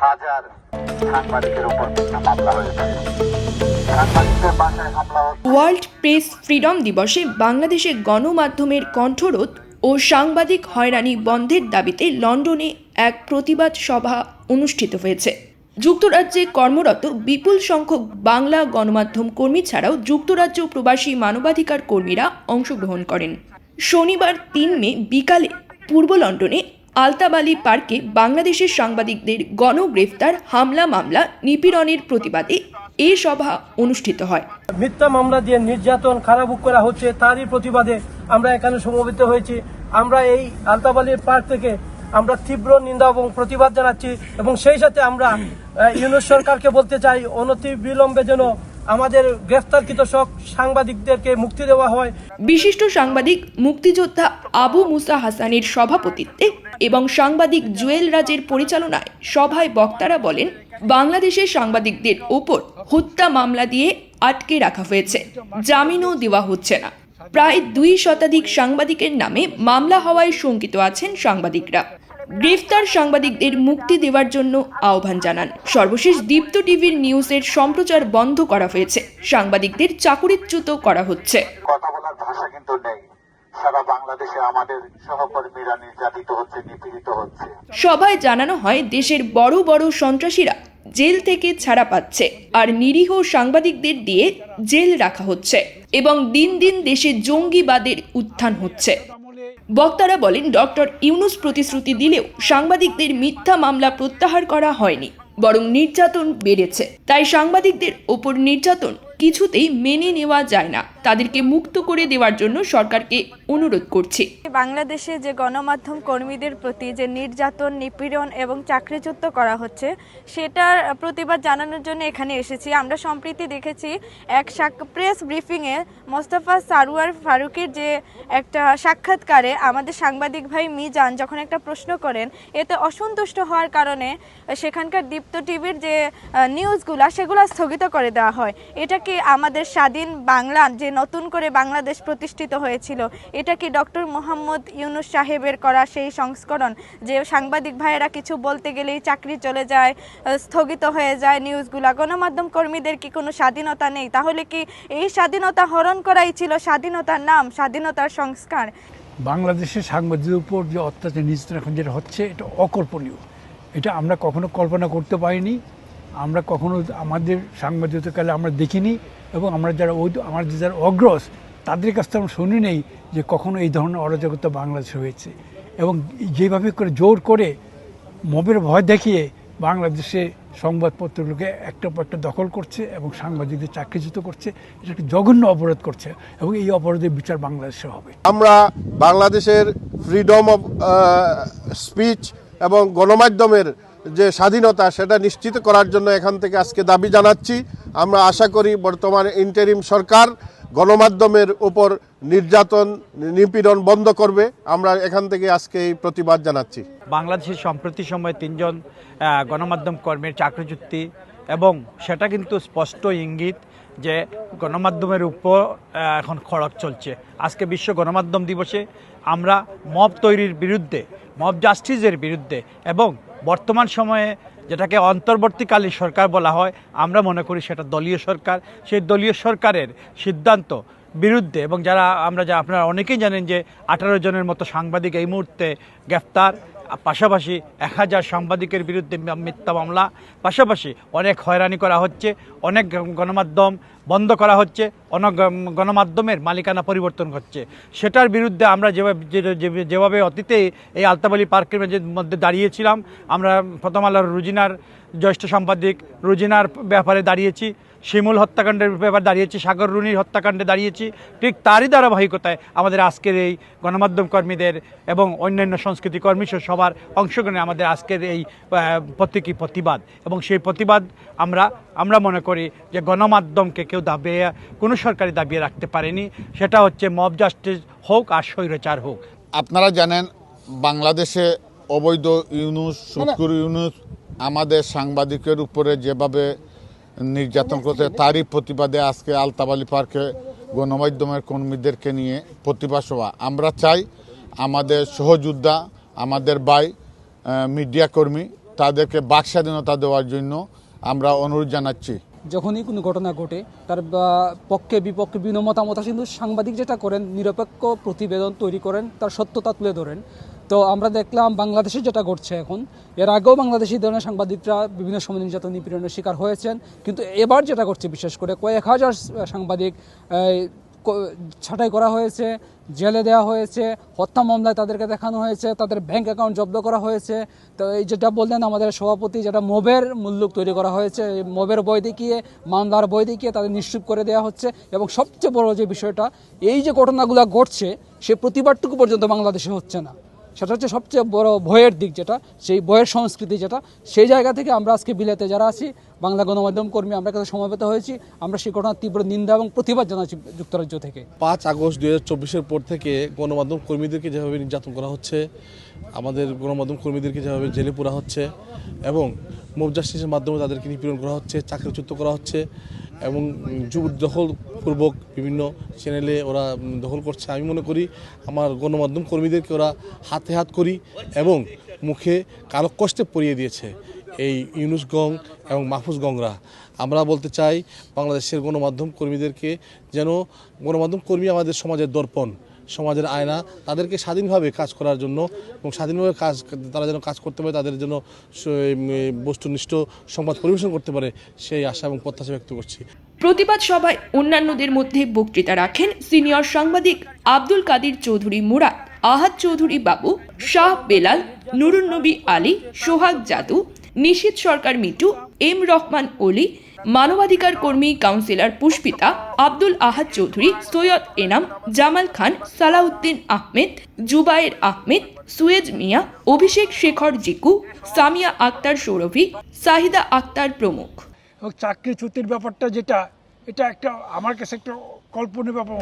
হাজার সাংবাদিকের উপর মামলা হয়েছে হামলা ওয়ার্ল্ড প্রেস ফ্রিডম দিবসে বাংলাদেশে গণমাধ্যমের কণ্ঠরোধ ও সাংবাদিক হয়রানি বন্ধের দাবিতে লন্ডনে এক প্রতিবাদ সভা অনুষ্ঠিত হয়েছে। যুক্তরাজ্যে কর্মরত বিপুল সংখ্যক বাংলা গণমাধ্যম কর্মী ছাড়াও যুক্তরাজ্য প্রবাসী মানবাধিকার কর্মীরা অংশগ্রহণ করেন। শনিবার তিন মে বিকালে পূর্ব লন্ডনে আলতাবালি পার্কে বাংলাদেশের সাংবাদিকদের গণগ্রেফতার, হামলা মামলা, নিপীড়নের প্রতিবাদে এ সভা অনুষ্ঠিত হয়। মিথ্যা মামলা দিয়ে নির্যাতন খারাপ করা হচ্ছে, তারই প্রতিবাদে আমরা এখানে সমবেত হয়েছি। আমরা এই আলতাবালির পার্ক থেকে আমরা তীব্র নিন্দা এবং প্রতিবাদ জানাচ্ছি এবং সেই সাথে আমরা ইউনুস সরকারকে বলতে চাই অনতি বিলম্বে যেন আমাদের গ্রেফতারকৃত সব সাংবাদিকদেরকে মুক্তি দেওয়া হয়। বিশিষ্ট সাংবাদিক, মুক্তিযোদ্ধা আবু মুসা হাসানের সভাপতিত্বে এবং সাংবাদিক জুয়েল রাজের পরিচালনায় সভায় বক্তারা বলেন, বাংলাদেশের সাংবাদিকদের ওপর হত্যা মামলা দিয়ে আটকে রাখা হয়েছে। জামিনও দেওয়া হচ্ছে না। প্রায় দুই শতাধিক সাংবাদিকের নামে মামলা হওয়ায় শঙ্কিত আছেন সাংবাদিকরা। গ্রেফতার সাংবাদিকদের মুক্তি দেওয়ার জন্য আহ্বান জানান। সর্বশেষ দীপ্ত টিভির নিউজের সম্প্রচার বন্ধ করা হয়েছে। সাংবাদিকদের চাকরিচ্যুত করা হচ্ছে। কথা বলার ভাষা কিন্তু নেই। সারা বাংলাদেশে আমাদের সহকর্মীরা নির্যাতিত হচ্ছে নিপীড়িত হচ্ছে। সভায় জানানো হয় দেশের বড় বড় সন্ত্রাসীরা জেল থেকে ছাড়া পাচ্ছে আর নিরীহ সাংবাদিকদের দিয়ে জেল রাখা হচ্ছে এবং দিন দিন দেশে জঙ্গিবাদের উত্থান হচ্ছে। বক্তারা বলেন, ডক্টর ইউনুস প্রতিশ্রুতি দিলেও সাংবাদিকদের মিথ্যা মামলা প্রত্যাহার করা হয়নি, বরং নির্যাতন বেড়েছে। তাই সাংবাদিকদের ওপর নির্যাতন কিছুতেই মেনে নেওয়া যায় না। তাদেরকে মুক্ত করে দেওয়ার জন্য সরকারকে অনুরোধ করছি। বাংলাদেশে যে গণমাধ্যম কর্মীদের প্রতি যে নির্যাতন, নিপীড়ন এবং চাকরিচ্যুত করা হচ্ছে, সেটার প্রতিবাদ জানানোর জন্য এখানে এসেছি। আমরা সম্প্রতি দেখেছি এক প্রেস ব্রিফিংয়ে মোস্তফা সারোয়ার ফারুকের যে একটা সাক্ষাৎকারে আমাদের সাংবাদিক ভাই মিজান যখন একটা প্রশ্ন করেন, এতে অসন্তুষ্ট হওয়ার কারণে সেখানকার দীপ্ত টিভির যে নিউজগুলা সেগুলো স্থগিত করে দেওয়া হয়। এটা কি আমাদের স্বাধীন বাংলা যে নতুন করে বাংলাদেশ প্রতিষ্ঠিত হয়েছিল, এটা কি ডক্টর মোহাম্মদ ইউনুস সাহেবের করা সেই সংস্করণ যে সাংবাদিক ভাইয়েরা কিছু বলতে গেলেই চাকরি চলে যায়, স্থগিত হয়ে যায় নিউজগুলা? গণমাধ্যম কর্মীদের কি কোনো স্বাধীনতা নেই? তাহলে কি এই স্বাধীনতা হরণ করাই ছিল স্বাধীনতার নাম, স্বাধীনতার সংস্কার? বাংলাদেশের সাংবাদিকদের উপর যে অত্যাচার নির্যাতন এখন যেটা হচ্ছে, এটা অকল্পনীয়। এটা আমরা কখনো কল্পনা করতে পারিনি। আমরা কখনো আমাদের সাংবাদিকতাকালে আমরা দেখিনি এবং আমরা যারা ওই আমাদের যারা অগ্রস, তাদের কাছ থেকে আমরা শুনি নেই যে কখনো এই ধরনের অরাজকতা বাংলাদেশে হয়েছে। এবং যেভাবে করে জোর করে মবের ভয় দেখিয়ে বাংলাদেশে সংবাদপত্রগুলোকে একটা পর একটা দখল করছে এবং সাংবাদিকদের চাকরিচ্যুত করছে, এটা একটা জঘন্য অপরাধ করছে এবং এই অপরাধের বিচার বাংলাদেশে হবে। আমরা বাংলাদেশের ফ্রিডম অফ স্পিচ এবং গণমাধ্যমের যে স্বাধীনতা, সেটা নিশ্চিত করার জন্য এখান থেকে আজকে দাবি জানাচ্ছি। আমরা আশা করি বর্তমান ইন্টারিম সরকার গণমাধ্যমের উপর নির্যাতন, নিপীড়ন বন্ধ করবে। আমরা এখান থেকে আজকে এই প্রতিবাদ জানাচ্ছি। বাংলাদেশের সম্প্রতি সময়ে তিনজন গণমাধ্যম কর্মীর চাকরিচুক্তি এবং সেটা কিন্তু স্পষ্ট ইঙ্গিত যে গণমাধ্যমের উপর এখন খড়ক চলছে। আজকে বিশ্ব গণমাধ্যম দিবসে আমরা মব তৈরির বিরুদ্ধে, মব জাস্টিসের বিরুদ্ধে এবং বর্তমান সময়ে যেটাকে অন্তর্বর্তীকালীন সরকার বলা হয়, আমরা মনে করি সেটা দলীয় সরকার। সেই দলীয় সরকারের সিদ্ধান্ত বিরুদ্ধে এবং যারা, আমরা যা আপনারা অনেকেই জানেন যে আঠারো জনের মতো সাংবাদিক এই মুহূর্তে গ্রেফতার। পাশাপাশি এক হাজার সাংবাদিকের বিরুদ্ধে মিথ্যা মামলা। পাশাপাশি অনেক হয়রানি করা হচ্ছে, অনেক গণমাধ্যম বন্ধ করা হচ্ছে অনেক গণমাধ্যমের মালিকানা পরিবর্তন হচ্ছে সেটার বিরুদ্ধে আমরা যেভাবে যেভাবে অতীতে এই আলতাবালি পার্কের মধ্যে দাঁড়িয়েছিলাম, আমরা প্রথম আলোর রুজিনার জ্যেষ্ঠ সাংবাদিক রুজিনার ব্যাপারে দাঁড়িয়েছি শিমুল হত্যাকাণ্ডের ব্যাপারে দাঁড়িয়েছি সাগর রুনির হত্যাকাণ্ডে দাঁড়িয়েছি ঠিক তারই ধারাবাহিকতায় আমাদের আজকের এই গণমাধ্যম কর্মীদের এবং অন্যান্য সংস্কৃতি কর্মী সহ সবার অংশগ্রহণে আমাদের আজকের এই প্রতীকী প্রতিবাদ। এবং সেই প্রতিবাদ আমরা আমরা মনে করি যে গণমাধ্যমকে কেউ দাবিয়ে কোনো সরকারি দাবিয়ে রাখতে পারেনি। সেটা হচ্ছে মব জাস্টিস হোক আর স্বৈরাচার হোক। আপনারা জানেন বাংলাদেশে অবৈধ ইউনুস সুৎকুর ইউনুস আমাদের সাংবাদিকের উপরে যেভাবে নির্যাতন করতে তারই প্রতিবাদে আজকে আলতাবালি পার্কে গণমাধ্যমের কর্মীদেরকে নিয়ে প্রতিবাদ সভা। আমরা চাই আমাদের সহযোদ্ধা আমাদের বাই মিডিয়া কর্মী তাদেরকে বাক স্বাধীনতা দেওয়ার জন্য আমরা অনুরোধ জানাচ্ছি। যখনই কোনো ঘটনা ঘটে, তার পক্ষে বিপক্ষে বিভিন্ন মতামত আসে কিন্তু সাংবাদিক যেটা করেন, নিরপেক্ষ প্রতিবেদন তৈরি করেন, তার সত্যতা তুলে ধরেন। তো আমরা দেখলাম বাংলাদেশে যেটা ঘটছে এখন, এর আগেও বাংলাদেশি ধরনের সাংবাদিকরা বিভিন্ন সময় নির্যাতন নিপীড়নের শিকার হয়েছেন, কিন্তু এবার যেটা করছে বিশেষ করে কয়েক হাজার সাংবাদিক ছাঁটাই করা হয়েছে, জেলে দেওয়া হয়েছে, হত্যা মামলায় তাদেরকে দেখানো হয়েছে, তাদের ব্যাংক অ্যাকাউন্ট জব্দ করা হয়েছে। তো এই যেটা বললেন, আমাদের সভাপতি যেটা মোবের মূল্য তৈরি করা হয়েছে মোবের বই দেখিয়ে, মামলার বই দেখিয়ে তাদের নিশ্চুপ করে দেওয়া হচ্ছে। এবং সবচেয়ে বড় যে বিষয়টা, এই যে ঘটনাগুলো ঘটছে, সে প্রতিবারটুকু পর্যন্ত বাংলাদেশে হচ্ছে না। সেটা হচ্ছে সবচেয়ে বড় ভয়ের দিক যেটা, সেই ভয়ের সংস্কৃতি যেটা। সেই জায়গা থেকে আমরা আজকে বিলেতে যারা আছি, বাংলা গণমাধ্যম কর্মী, আমরা কাছে সমবেত হয়েছি। আমরা সেই ঘটনার তীব্র নিন্দা এবং প্রতিবাদ জানাচ্ছি যুক্তরাজ্য থেকে। পাঁচ আগস্ট দুই হাজার পর থেকে গণমাধ্যম কর্মীদেরকে যেভাবে নির্যাতন করা হচ্ছে, আমাদের গণমাধ্যম কর্মীদেরকে যেভাবে জেলে পোড়া হচ্ছে এবং মুভ জাস্টিসের মাধ্যমে তাদেরকে নিপীড়ন করা হচ্ছে, চাকরিচ্যুত করা হচ্ছে এবং যুব দখলপূর্বক বিভিন্ন চ্যানেলে ওরা দখল করছে। আমি মনে করি আমার গণমাধ্যম কর্মীদেরকে ওরা হাতে হাত করি এবং মুখে কালো কষ্টে পরিয়ে দিয়েছে এই ইউনুস গং এবং মাহফুজ গংরা। আমরা বলতে চাই, বাংলাদেশের গণমাধ্যম কর্মীদেরকে যেন গণমাধ্যম কর্মী আমাদের সমাজের দর্পণ। সমাজের আয়না, তাদেরকে স্বাধীনভাবে কাজ করার জন্য এবং স্বাধীনভাবে কাজ, তারা যেন কাজ করতে পারে, তাদের জন্য বস্তুনিষ্ঠ সংবাদ পরিবেশন করতে পারে, সেই আশা এবং প্রত্যাশা ব্যক্ত করছি। প্রতিবাদ সভায় অন্যান্যদের মধ্যে বক্তৃতা রাখেন সিনিয়র সাংবাদিক আব্দুল কাদির চৌধুরী মুরাদ, আহাদ চৌধুরী বাবু, শাহ বেলাল নুরুন নবী আলী, সোহাগ জাদু, নিশীত সরকার মিটু এম রহমান অলি মানবাধিকার কর্মী কাউন্সিলর পুষ্পিতা আব্দুল আহাদ চৌধুরী, সৈয়দ এনাম, জামাল খান, সালাউদ্দিন আহমেদ, জুবায়ের আহমেদ, সুয়েজ মিয়া, অভিষেক শেখর জিকু, সামিয়া আক্তার সৌরভী, সাহিদা আক্তার প্রমুখ। চাকরি চুক্তির ব্যাপারটা যেটা, এটা একটা আমার কাছে একটা কল্পনীয় ব্যাপার